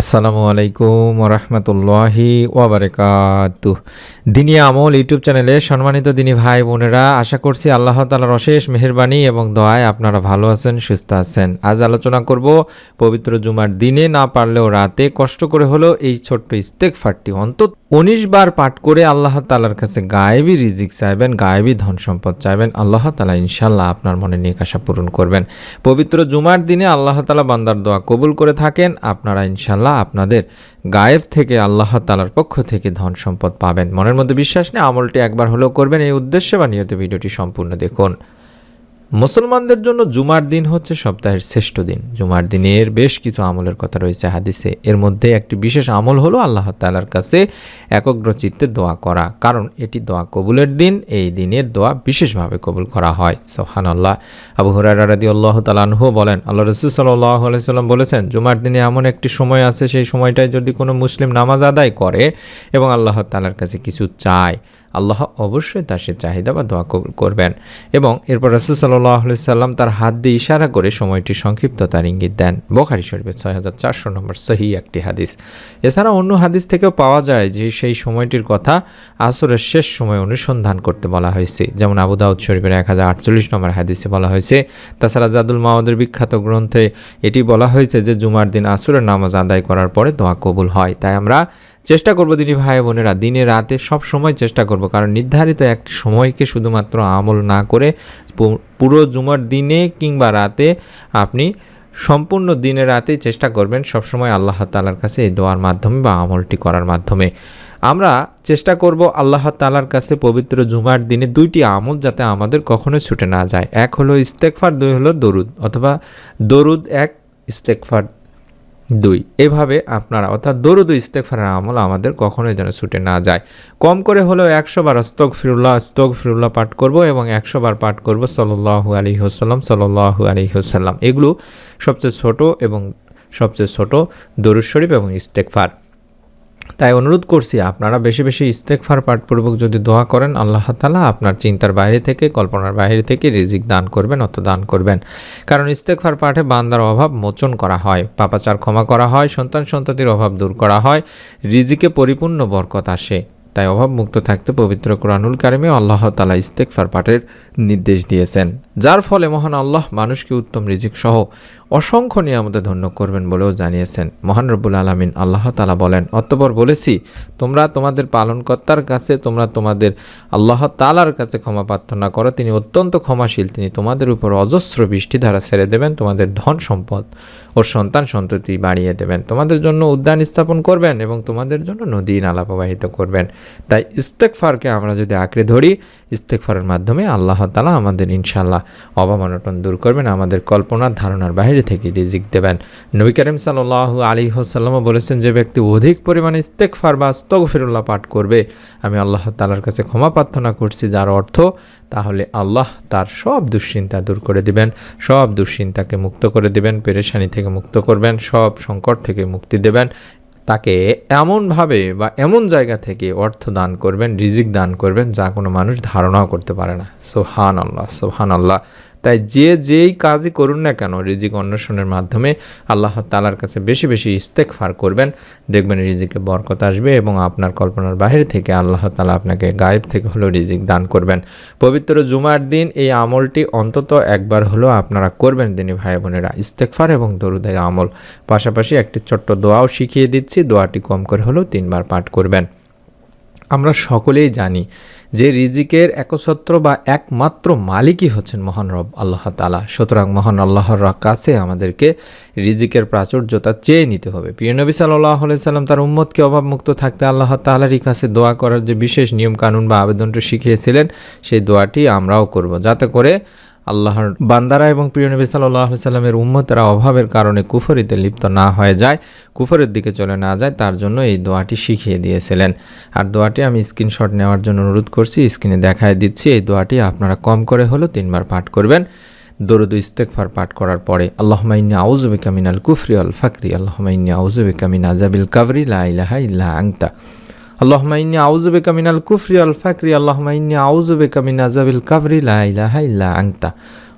আসসালামু আলাইকুম রহমতুল্লাহি ওবরাকাতু দিনী আমল ইউটিউব চ্যানেলে সম্মানিত দিনী ভাই বোনেরা, আশা করছি আল্লাহ তালার অশেষ মেহরবানি এবং দোয়ায় আপনারা ভালো আছেন, সুস্থ আছেন। আজ আলোচনা করব পবিত্র জুমার দিনে না পারলেও রাতে কষ্ট করে হলেও এই ছোট্ট ইস্তেক ফাটটি অন্তত উনিশ বার পাঠ করে আল্লাহ তালার কাছে গায়েবি রিজিক চাইবেন, গায়েবী ধন সম্পদ চাইবেন। আল্লাহ তালা ইনশাল্লাহ আপনার মনে নিয়ে আশা পূরণ করবেন। পবিত্র জুমার দিনে আল্লাহ তালা বান্দার দোয়া কবুল করে থাকেন, আপনারা ইনশাল্লাহ আপনাদের গায়েব থেকে আল্লাহ তালার পক্ষ থেকে ধন সম্পদ পাবেন। মনের মধ্যে বিশ্বাস নেই আমলটি একবার হলেও করবেন। এই উদ্দেশ্যে বা নিয়ত ভিডিওটি সম্পূর্ণ দেখুন। মুসলমানদের জন্য জুমার দিন হচ্ছে সপ্তাহের শ্রেষ্ঠ দিন। জুমার দিনের বেশ কিছু আমলের কথা রয়েছে হাদিসে। এর মধ্যে একটি বিশেষ আমল হলো আল্লাহ তালার কাছে একগ্র চিত্তে দোয়া করা। কারণ এটি দোয়া কবুলের দিন, এই দিনের দোয়া বিশেষভাবে কবুল করা হয়। সোহান আল্লাহ আবু হুরারা রাদি আল্লাহ তালানহু বলেন, আল্লাহ রসুল সাল্লাহ আলাইসাল্লাম বলেছেন, জুমার দিনে এমন একটি সময় আছে, সেই সময়টায় যদি কোনো মুসলিম নামাজ আদায় করে এবং আল্লাহ তালার কাছে কিছু চায়, আল্লাহ অবশ্যই তার সে চাহিদা বা দোয়া কবুল করবেন। এবং এরপর রসুল সাল্লাহ সাল্লাম তার হাত দিয়ে ইশারা করে সময়টি সংক্ষিপ্ততার ইঙ্গিত দেন। বোখারি শরীফের ছয় হাজার চারশো নম্বর সহি একটি হাদিস। এছাড়া অন্য হাদিস থেকেও পাওয়া যায় যে সেই সময়টির কথা আসরের শেষ সময় অনুসন্ধান করতে বলা হয়েছে। যেমন আবু দাউদ শরীফের এক হাজার আটচল্লিশ নম্বর হাদিসে বলা হয়েছে, তাছাড়া জাদুল মাওয়াদের বিখ্যাত গ্রন্থে এটি বলা হয়েছে যে জুমার দিন আসরের নামাজ আদায় করার পরে দোয়া কবুল হয়। তাই আমরা চেষ্টা করব দিনী ভাই বোনেরা, দিনে রাতে সব সময় চেষ্টা করব, কারণ নির্ধারিত একটি সময়কে শুধুমাত্র আমল না করে পুরো জুমার দিনে কিংবা রাতে আপনি সম্পূর্ণ দিনে রাতে চেষ্টা করবেন সবসময় আল্লাহ তালার কাছে এই দোয়ার মাধ্যমে বা আমলটি করার মাধ্যমে। আমরা চেষ্টা করব আল্লাহ তালার কাছে পবিত্র জুমার দিনে দুইটি আমল যাতে আমাদের কখনোই ছুটে না যায়। এক হলো ইস্তেকফার দুই হলো দরুদ, অথবা দরুদ এক ইস্তেকফার দুই, এভাবে আপনারা, অর্থাৎ দরুদ ইস্তেকফারের আমল আমাদের কখনোই যেন ছুটে না যায়। কম করে হলেও একশো বার স্তক ফিরুল্লাহ স্তক ফিরুল্লাহ পাঠ করব এবং একশো বার পাঠ করব সল্লাহু আলী হোসাল্লাম সল্লাহু আলী হোসাল্লাম এগুলো সবচেয়ে ছোট এবং সবচেয়ে ছোট দরুদ শরীফ এবং ইস্তেকফার তাই অনুরোধ করছি, আপনারা বেশি বেশি ইস্তেকফার পাঠপূর্বক যদি দোয়া করেন, আল্লাহ তালা আপনার চিন্তার বাইরে থেকে, কল্পনার বাইরে থেকে রিজিক দান করবেন অর্থ দান করবেন। কারণ ইস্তেকফার পাঠে বান্দার অভাব মোচন করা হয়, পাপাচার ক্ষমা করা হয়, সন্তান সন্ততির অভাব দূর করা হয়, রিজিকে পরিপূর্ণ বরকত আসে। তাই অভাবমুক্ত থাকতে পবিত্র কোরআনুল কারিমে আল্লাহ তালা ইস্তেকফার পাঠের নির্দেশ দিয়েছেন। যার ফলে মহান আল্লাহ মানুষকে উত্তম রিজিক সহ অসংখ্য নিয়ামতে ধন্য করবেন বলেও জানিয়েছেন মহান রব্বুল আলমিন। আল্লাহ তালা বলেন, অতপর বলেছি, তোমরা তোমাদের পালনকর্তার কাছে, তোমরা তোমাদের আল্লাহ তালার কাছে ক্ষমা প্রার্থনা করো। তিনি অত্যন্ত ক্ষমাশীল, তিনি তোমাদের উপর অজস্র বৃষ্টি ধারা ছেড়ে দেবেন, তোমাদের ধন সম্পদ ও সন্তান সন্ততি বাড়িয়ে দেবেন। তোমাদের জন্য উদ্যান স্থাপন করবেন এবং তোমাদের জন্য নদী নালা প্রবাহিত করবেন। তাই ইস্তেকফারকে আমরা যদি আঁকড়ে ধরি ইস্তেকফারের মাধ্যমে আল্লাহ তালা আমাদের ইনশাল্লাহ অভাব অনটন দূর করবেন, আমাদের কল্পনার ধারণার বাইরে থেকে রিজিক দেবেন। নবী করিম সাল্লাহ আলী হোসাল্লামও বলেছেন, যে ব্যক্তি অধিক পরিমাণে ইস্তেকফার বা স্তগফিরুল্লাহ পাঠ করবে, আমি আল্লাহ তালার কাছে ক্ষমা প্রার্থনা করছি, যার অর্থ তাহলে আল্লাহ তার সব দুশ্চিন্তা দূর করে দিবেন, সব দুশ্চিন্তাকে মুক্ত করে দিবেন, পেরেশানি থেকে মুক্ত করবেন, সব সংকট থেকে মুক্তি দেবেন তাকে এমনভাবে বা এমন জায়গা থেকে অর্থ দান করবেন, রিজিক দান করবেন যা কোনো মানুষ ধারণাও করতে পারে না। সোহান আল্লাহ সোহান আল্লাহ তাই যে যেই কাজই করুন না কেন, রিজিক অন্বেষণের মাধ্যমে আল্লাহ তালার কাছে বেশি বেশি ইস্তেকফার করবেন। দেখবেন রিজিকে বরকত আসবে এবং আপনার কল্পনার বাহির থেকে আল্লাহ তালা আপনাকে গায়েব থেকে হলেও রিজিক দান করবেন। পবিত্র জুমার দিন এই আমলটি অন্তত একবার হলেও আপনারা করবেন দিনী ভাই বোনেরা ইস্তেকফার এবং দরুদের আমল। পাশাপাশি একটি ছোট্ট দোয়াও শিখিয়ে দিচ্ছি, দোয়াটি কম করে হলেও তিনবার পাঠ করবেন। আমরা সকলেই জানি যে রিজিকের একছত্র বা একমাত্র মালিকই হচ্ছেন মহান রব আল্লাহ তালা সুতরাং মহান আল্লাহর কাছে আমাদেরকে রিজিকের প্রাচুর্যতা চেয়ে নিতে হবে। প্রিয় নবী সাল্লাহ সাল্লাম তার উম্মতকে অভাবমুক্ত থাকতে আল্লাহ তালারই কাছে দোয়া করার যে বিশেষ নিয়ম কানুন বা আবেদনটা শিখিয়েছিলেন, সেই দোয়াটি আমরাও করব। যাতে করে আল্লাহর বান্দারা এবং প্রিয় নবী সাল্লাহ সাল্লামের উম্মতেরা অভাবের কারণে কুফরিতে লিপ্ত না হয়ে যায়, কুফরের দিকে চলে না যায়, তার জন্য এই দোয়াটি শিখিয়ে দিয়েছিলেন। আর দোয়াটি আমি স্ক্রিনশট নেওয়ার জন্য অনুরোধ করছি, স্ক্রিনে দেখায় দিচ্ছি, এই দোয়াটি আপনারা কম করে হলেও তিনবার পাঠ করবেন। দরুদ ইস্তেকফার পাঠ করার পরে আল্লাহ মাইন্নি আউজুবিকা মিনাল কুফরি আল ফাকরি আল্লাহ মাইন্নি আউজুবিকা মিন আজাবিল কাবরি, লা ইলাহা ইল্লা আংতা আল্লাহুম্মা ইন্নী আউযু বিকা কুফরি ওয়াল ফাকরি, আল্লাহুম্মা ইন্নী আউযু বিকা মিন কাবরি, লা ইলাহা ইল্লা আনতা।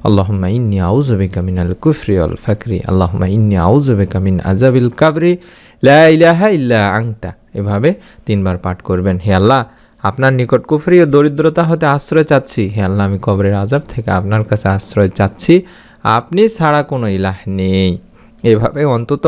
আল্লাহম্মা ইন্নি আউজবিকা মিনাল কুফরি অল ফাকরি, আল্লাহম্মা ইন্নি আউজবিকা মিন আজাবিল কাবরি, লা ইলাহা ইল্লা আংতা এভাবে তিনবার পাঠ করবেন। হে আল্লাহ, আপনার নিকট কুফরি ও দরিদ্রতা হতে আশ্রয় চাচ্ছি। হে আল্লাহ, আমি কবরের আজাব থেকে আপনার কাছে আশ্রয় চাচ্ছি। আপনি ছাড়া কোনো ইলাহ নেই। এভাবে অন্তত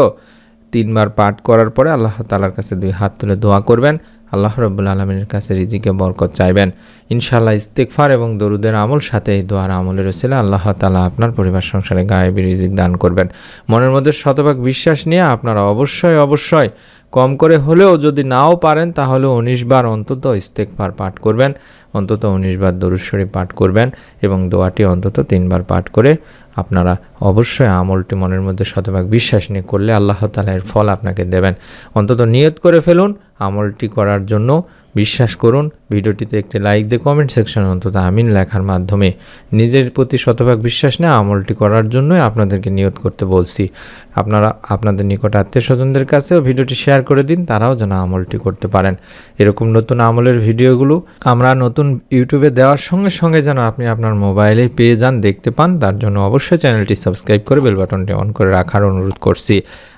তিনবার পাঠ করার পরে আল্লাহ তালার কাছে দুই হাত তুলে দোয়া করবেন। আল্লাহ রব্বুল আলমিনের কাছে রিজিকে বরকত চাইবেন। ইনশাআল্লাহ ইস্তেকফার এবং দরুদের আমল সাথে এই দোয়ার আমলের রসিলে আল্লাহ তালা আপনার পরিবার সংসারে গায়েবী রিজিক দান করবেন। মনের মধ্যে শতভাগ বিশ্বাস নিয়ে আপনারা অবশ্যই অবশ্যই কম করে হলেও যদি নাও পারেন, তাহলে উনিশ বার অন্তত ইস্তেকফার পাঠ করবেন, অন্তত উনিশ বার দরুশ্বরী পাঠ করবেন এবং দোয়াটি অন্তত তিনবার পাঠ করে আপনারা অবশ্যই আমলটি মনের মধ্যে শতভাগ বিশ্বাস নিয়ে করলে আল্লাহ তালা এর ফল আপনাকে দেবেন। অন্তত নিয়ত করে ফেলুন আমলটি করার জন্য বিশ্বাস করুন, ভিডিওটিতে একটি লাইক দিয়ে কমেন্ট সেকশনে অন্তত আমিন লেখার মাধ্যমে নিজের প্রতি শতভাগ বিশ্বাস নিয়ে আমলটি করার জন্যই আপনাদেরকে নিয়ত করতে বলছি। আপনারা, আপনাদের নিকট আত্মীয় স্বজনদের কাছেও ভিডিওটি শেয়ার করে দিন, তারাও যেন আমলটি করতে পারেন। এরকম নতুন আমলের ভিডিওগুলো আমরা নতুন ইউটিউবে দেওয়ার সঙ্গে সঙ্গে যেন আপনি আপনার মোবাইলে পেয়ে যান, দেখতে পান, তার জন্য অবশ্যই চ্যানেলটি সাবস্ক্রাইব করে বেল বাটনটি অন করে রাখার অনুরোধ করছি।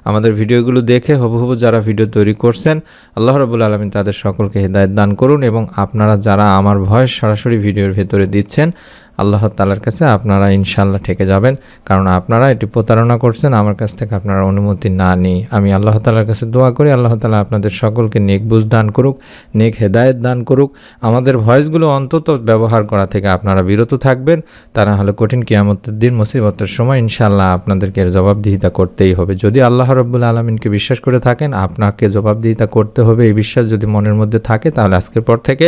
আমাদের ভিডিওগুলো দেখে হবু হবু যারা ভিডিও তৈরি করছেন, আল্লাহ রবুল আলমিন তাদের সকলকে হেদায়ত দান করুন এবং আপনারা যারা আমার ভয়েস সরাসরি ভিডিওর ভেতরে দিচ্ছেন আল্লাহ তালার কাছে আপনারা ইনশাল্লাহ ঠেকে যাবেন। কারণ আপনারা এটি প্রতারণা করছেন, আমার কাছ থেকে আপনারা অনুমতি না নিই আমি আল্লাহ তালার কাছে দোয়া করি, আল্লাহ তালা আপনাদের সকলকে নেক বুঝ দান করুক, নেক হেদায়েত দান করুক। আমাদের ভয়েসগুলো অন্তত ব্যবহার করা থেকে আপনারা বিরত থাকবেন। তা না হলে কঠিন কিয়ামতের দিন, মুসিবতের সময় ইনশাল্লাহ আপনাদেরকে এর জবাবদিহিতা করতেই হবে। যদি আল্লাহ রব্বুল আলমিনকে বিশ্বাস করে থাকেন, আপনাকে জবাবদিহিতা করতে হবে। এই বিশ্বাস যদি মনের মধ্যে থাকে, তাহলে আজকের পর থেকে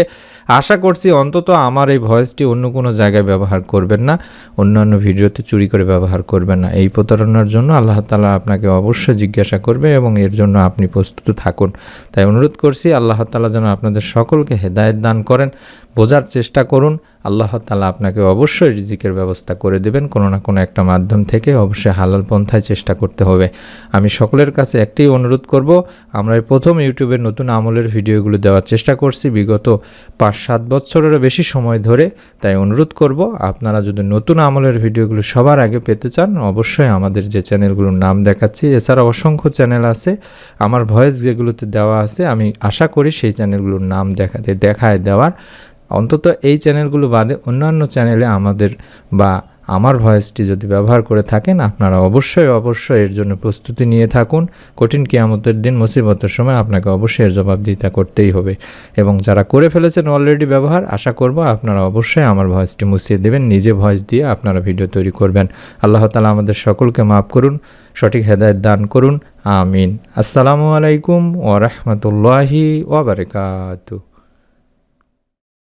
আশা করছি অন্তত আমার এই ভয়েসটি অন্য কোনো জায়গায় ব্যবহার করবেন না, অন্যান্য ভিডিওতে চুরি করে ব্যবহার করবেন না। এই প্রতারণার জন্য আল্লাহ তালা আপনাকে অবশ্যই জিজ্ঞাসা করবে এবং এর জন্য আপনি প্রস্তুত থাকুন। তাই অনুরোধ করছি আল্লাহ তালা যেন আপনাদের সকলকে হেদায়ত দান করেন। বোঝার চেষ্টা করুন। আল্লাহ তালা আপনাকে অবশ্যই রিজিকের ব্যবস্থা করে দেবেন। কোনো না কোনো একটা মাধ্যম থেকে অবশ্যই হালাল পন্থায় চেষ্টা করতে হবে। আমি সকলের কাছে একটাই অনুরোধ করব, আমরা প্রথম ইউটিউবের নতুন আমলের ভিডিওগুলো দেওয়ার চেষ্টা করছি। বিগত পাঁচ সাত বছরেরও বেশি সময় ধরে তাই অনুরোধ করব, আপনারা যদি নতুন আমলের ভিডিওগুলো সবার আগে পেতে চান, অবশ্যই আমাদের যে চ্যানেলগুলোর নাম দেখাচ্ছি, এছাড়া অসংখ্য চ্যানেল আছে। আমার ভয়েস যেগুলোতে দেওয়া আছে, আমি আশা করি সেই চ্যানেলগুলোর নাম দেখাতে দেখায় দেওয়ার। অন্তত এই চ্যানেলগুলো বাদে অন্যান্য চ্যানেলে আমাদের বা আমার ভয়েসটি যদি ব্যবহার করে থাকেন, আপনারা অবশ্যই অবশ্যই এর জন্য প্রস্তুতি নিয়ে থাকুন। কঠিন কিয়ামতের দিন, মুসিবতের সময় আপনাকে অবশ্যই এর জবাবদিহিতা করতেই হবে। এবং যারা করে ফেলেছেন অলরেডি ব্যবহার, আশা করব আপনারা অবশ্যই আমার ভয়েসটি মুছিয়ে দেবেন, নিজে ভয়েস দিয়ে আপনারা ভিডিও তৈরি করবেন। আল্লাহ তালা আমাদের সকলকে মাফ করুন, সঠিক হেদায়ত দান করুন, আমিন। আসসালামু আলাইকুম ওরহমতুল্লাহি ওবরকাতু